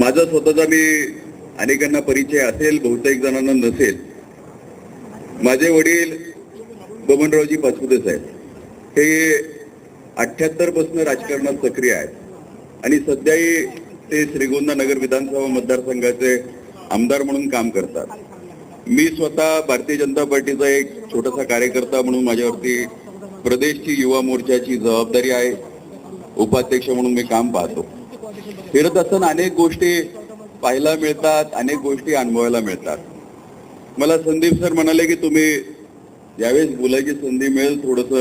माझा स्वतःचा मी अनेकांना परिचय असेल बहुतेक जणांना नसेल. माझे वडील बबनरावजी पाचपुते साहेब. हे अठ्याहत्तरपासून राजकारणात सक्रिय आहेत. आणि सध्याही ते श्रीगोंदा नगर विधानसभा मतदारसंघाचे आमदार म्हणून काम करतात. मी स्वतः भारतीय जनता पार्टीचा एक छोटासा कार्यकर्ता म्हणून माझ्यावरती प्रदेशची युवा मोर्चाची जबाबदारी आहे. उपाध्यक्ष म्हणून मी काम पाहतो. फिरत असताना अनेक गोष्टी पाहायला मिळतात अनेक गोष्टी अनुभवायला मिळतात. मला संदीप सर म्हणाले की तुम्ही ज्यावेळेस बोलायची संधी मिळेल थोडस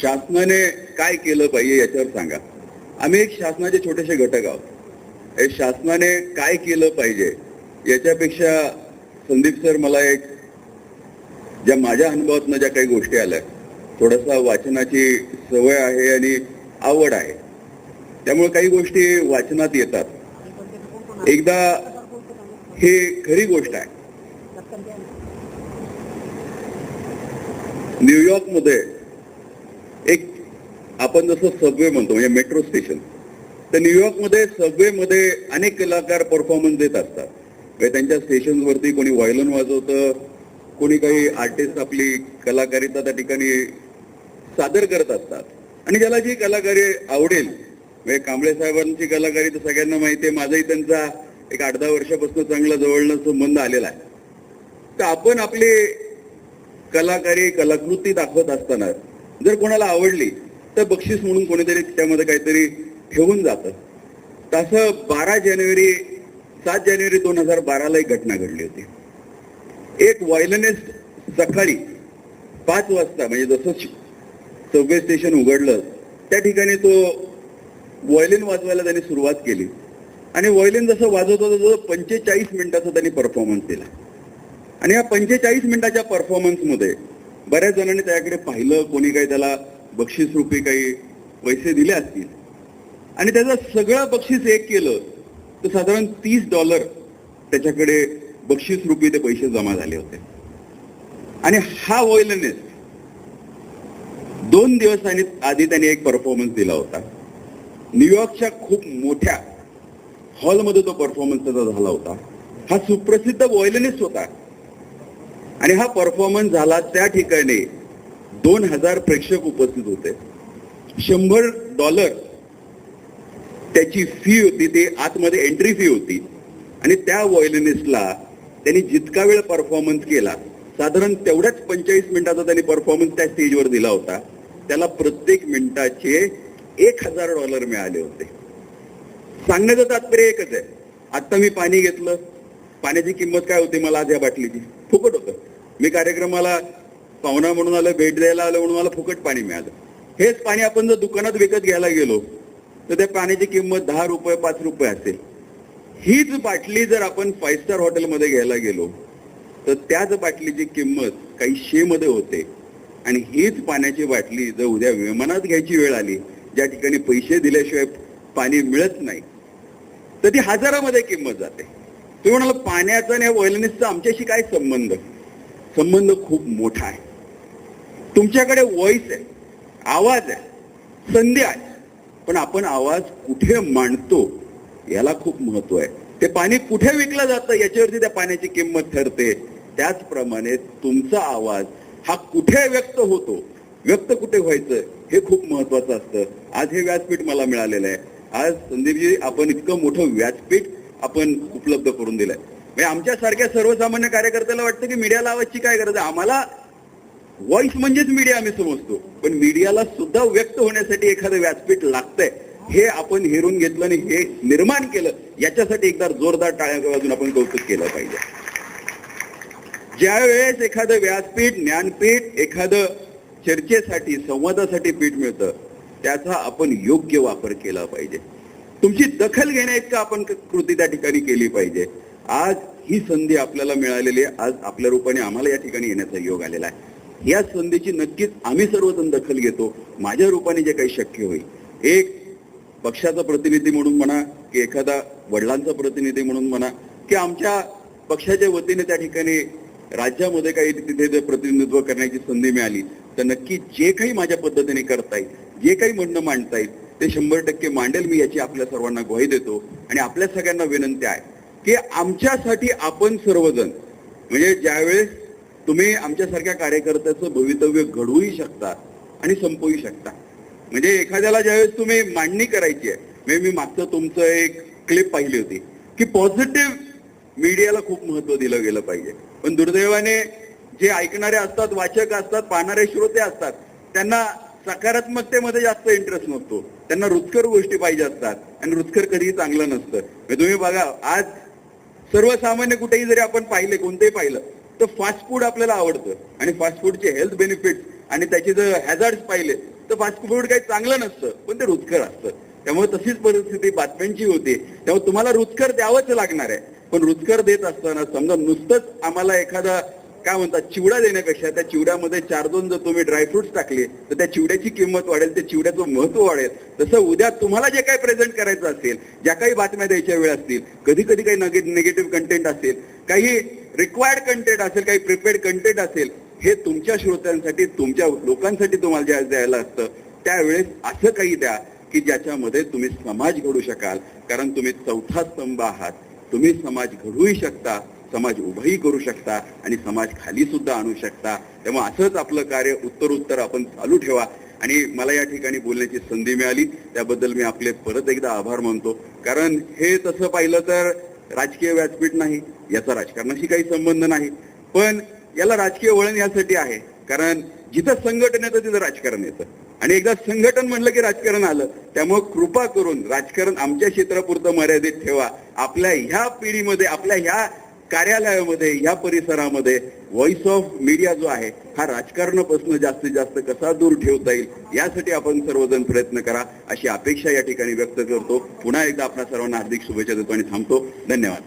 शासनाने काय केलं पाहिजे याच्यावर सांगा. आम्ही एक शासनाचे छोटेसे घटक आहोत. हे शासनाने काय केलं पाहिजे याच्यापेक्षा संदीप सर मला एक ज्या माझ्या अनुभवातनं ज्या काही गोष्टी आल्या थोडासा वाचनाची सवय आहे आणि आवड आहे. त्यामुळे काही गोष्टी वाचनात येतात. एकदा हे खरी गोष्ट आहे. न्यूयॉर्कमध्ये एक आपण जसं सबवे म्हणतो म्हणजे मेट्रो स्टेशन तर न्यूयॉर्कमध्ये सबवेमध्ये अनेक कलाकार परफॉर्मन्स देत असतात. म्हणजे त्यांच्या स्टेशनवरती कोणी व्हायलन वाजवतं कोणी काही आर्टिस्ट आपली कलाकारिता त्या ठिकाणी सादर करत असतात. आणि ज्याला जी कलाकारी आवडेल म्हणजे कांबळे साहेबांची कलाकारी तर सगळ्यांना माहिती आहे. माझाही त्यांचा एक आठ दहा वर्षापासून चांगला जवळनं संबंध आलेला आहे. तर आपण आपली कलाकारी कलाकृती दाखवत असताना जर कोणाला आवडली तर बक्षीस म्हणून कोणीतरी त्यामध्ये काहीतरी ठेवून जातं. तसं बारा जानेवारी सात जानेवारी दोन हजार बाराला एक घटना घडली होती. एक व्हायलनिस्ट सकाळी पाच वाजता म्हणजे जसं सबवे स्टेशन उघडलं त्या ठिकाणी तो व्हायलिन वाजवायला त्यांनी सुरुवात केली. आणि व्हायलिन जसं वाजवत होतं तसं पंचेचाळीस मिनिटाचा त्यांनी परफॉर्मन्स दिला. आणि या पंचेचाळीस मिनिटाच्या परफॉर्मन्समध्ये बऱ्याच जणांनी त्याकडे पाहिलं कोणी काही त्याला बक्षीस रुपी काही पैसे दिले असतील. आणि त्याचं सगळं बक्षीस एक केलं तर साधारण तीस डॉलर त्याच्याकडे बक्षीस रुपी ते पैसे जमा झाले होते. आणि हा वॉयलनेस दोन दिवसांनी आधी त्यांनी एक परफॉर्मन्स दिला होता. न्यूयॉर्कच्या खूप मोठ्या हॉलमध्ये तो परफॉर्मन्स त्याचा झाला होता. हा सुप्रसिद्ध वॉयलनिस्ट होता. आणि हा परफॉर्मन्स झाला त्या ठिकाणी. दोन हजार प्रेक्षक उपस्थित होते. शंभर डॉलर त्याची फी होती ती आतमध्ये एंट्री फी होती. आणि त्या वॉयलिनिस्टला त्यांनी जितका वेळ परफॉर्मन्स केला साधारण तेवढ्याच पंचेचाळीस मिनिटाचा त्यांनी परफॉर्मन्स त्या स्टेजवर दिला होता. त्याला प्रत्येक मिनिटाचे एक हजार डॉलर मिळाले होते. सांगण्याचं तात्पर्य एकच आहे. आत्ता मी पाणी घेतलं. पाण्याची किंमत काय होती मला आज या बाटलीची? फुकट होतं. मी कार्यक्रमाला पाहुणा म्हणून आलं भेट द्यायला आलं म्हणून मला फुकट पाणी मिळालं. हेच पाणी आपण जर दुकानात विकत घ्यायला गेलो तर त्या पाण्याची किंमत दहा रुपये पाच रुपये असेल. हीच बाटली जर आपण फाईव्ह स्टार हॉटेलमध्ये घ्यायला गेलो तर त्याच बाटलीची किंमत काही शेमध्ये होते. आणि हीच पाण्याची बाटली जर उद्या विमानात घ्यायची वेळ आली ज्या ठिकाणी पैसे दिल्याशिवाय पाणी मिळत नाही तर ती हजारामध्ये किंमत जाते. तुम्ही म्हणाल पाण्याचा आणि वॉयलनेसचा आमच्याशी काय संबंध? संबंध खूप मोठा आहे. तुमच्याकडे व्हॉइस आहे आवाज आहे संधी आहे पण आपण आवाज कुठे मांडतो याला खूप महत्त्व आहे. ते पाणी कुठे विकलं जातं याच्यावरती त्या पाण्याची किंमत ठरते. त्याचप्रमाणे तुमचा आवाज हा कुठे व्यक्त होतो व्यक्त कुठे व्हायचं हे खूप महत्वाचं असतं. आज हे व्यासपीठ मला मिळालेलं आहे. आज संदीपजी आपण इतकं मोठं व्यासपीठ आपण उपलब्ध करून दिलंय. म्हणजे आमच्यासारख्या सर्वसामान्य कार्यकर्त्याला वाटतं की मीडिया लावायची काय गरज आहे? आम्हाला व्हॉइस म्हणजेच मीडिया आम्ही समजतो. पण मीडियाला सुद्धा व्यक्त होण्यासाठी एखादं व्यासपीठ लागतंय. हे आपण हेरून घेतलं आणि हे निर्माण केलं याच्यासाठी एकदा जोरदार टाळ्या वाजून आपण कौतुक केलं पाहिजे. ज्यावेळेस एखादं व्यासपीठ ज्ञानपीठ एखादं चर्चेसाठी संवादासाठी पीठ मिळतं. त्याचा आपण योग्य वापर केला पाहिजे. तुमची दखल घेण्याइतकं आपण कृती त्या ठिकाणी केली पाहिजे. आज ही संधी आपल्याला मिळालेली आहे. आज आपल्या रूपाने आम्हाला या ठिकाणी येण्याचा योग आलेला आहे. या संधीची नक्कीच आम्ही सर्वजण दखल घेतो. माझ्या रूपाने जे काही शक्य होईल. एक पक्षाचा प्रतिनिधी म्हणून म्हणा की एखादा वडिलांचा प्रतिनिधी म्हणून म्हणा की आमच्या पक्षाच्या वतीने त्या ठिकाणी राज्यामध्ये काही तिथे प्रतिनिधित्व करण्याची संधी मिळाली तर नक्की जे काही माझ्या पद्धतीने करता येईल जे काही म्हणणं मांडता येईल ते शंभर टक्के मांडेल मी याची आपल्या सर्वांना ग्वाही देतो. आणि आपल्या सगळ्यांना विनंती आहे की आमच्यासाठी आपण सर्वजण म्हणजे ज्यावेळेस तुम्ही आमच्यासारख्या कार्यकर्त्याचं भवितव्य घडवूही शकता आणि संपवू शकता. म्हणजे एखाद्याला ज्यावेळेस तुम्ही मांडणी करायची आहे म्हणजे मी मागचं तुमचं एक क्लिप पाहिली होती की पॉझिटिव्ह मीडियाला खूप महत्त्व दिलं गेलं पाहिजे. पण दुर्दैवाने जे ऐकणारे असतात वाचक असतात पाहणारे श्रोते असतात त्यांना सकारात्मकतेमध्ये जास्त इंटरेस्ट नसतो. त्यांना रुचकर गोष्टी पाहिजे असतात आणि रुचकर कधीही चांगलं नसतं. तुम्ही बघा आज सर्वसामान्य कुठेही जरी आपण पाहिले कोणतेही पाहिलं तर फास्ट फूड आपल्याला आवडतं. आणि फास्ट फूडचे हेल्थ बेनिफिट्स आणि त्याचे जर हॅझार्ड पाहिले तर फास्ट फूड काही चांगलं नसतं पण ते रुचकर असतं. त्यामुळे तशीच परिस्थिती बातम्यांची होती. त्यामुळे तुम्हाला रुचकर द्यावंच लागणार आहे. पण रुचकर देत असताना समजा नुसतंच आम्हाला एखादा काय म्हणतात चिवडा देण्यापेक्षा त्या चिवड्यामध्ये चार दोन जर तुम्ही ड्रायफ्रुट्स टाकले तर त्या चिवड्याची किंमत वाढेल त्या चिवड्याचं महत्त्व वाढेल. तसं उद्या तुम्हाला जे काही प्रेझेंट करायचं असेल ज्या काही बातम्या द्यायच्या वेळ असतील कधी कधी काही निगेटिव्ह कंटेंट असेल काही रिक्वायर्ड कंटेंट असेल काही प्रिपेअर्ड कंटेंट असेल हे तुमच्या श्रोत्यांसाठी तुमच्या लोकांसाठी तुम्हाला ज्या द्यायला असतं त्यावेळेस असं काही द्या की ज्याच्यामध्ये तुम्ही समाज घडू शकाल. कारण तुम्ही चौथा स्तंभ आहात. तुम्ही समाज घडवूही शकता. समाज उभाही करू शकता आणि समाज खाली सुद्धा आणू शकता. तेव्हा असंच आपलं कार्य उत्तर उत्तर आपण चालू ठेवा. आणि मला या ठिकाणी बोलण्याची संधी मिळाली. त्याबद्दल मी आपले परत एकदा आभार मानतो. कारण हे तसं पाहिलं तर राजकीय व्यासपीठ नाही याचा राजकारणाशी काही संबंध नाही. पण याला राजकीय वळण यासाठी आहे. कारण जिथं संघटन येतं तिथं राजकारण येतं. आणि एकदा संघटन म्हणलं की राजकारण आलं त्यामुळे कृपा करून राजकारण आमच्या क्षेत्रापुरतं मर्यादित ठेवा. आपल्या ह्या पिढीमध्ये आपल्या ह्या कार्यालयामध्ये या परिसरामध्ये व्हॉइस ऑफ मीडिया जो आहे हा राजकारणापासून जास्तीत जास्त कसा दूर ठेवता येईल यासाठी आपण सर्वजण प्रयत्न करा अशी अपेक्षा या ठिकाणी व्यक्त करतो. पुन्हा एकदा आपल्या सर्वांना हार्दिक शुभेच्छा देतो आणि थांबतो. धन्यवाद.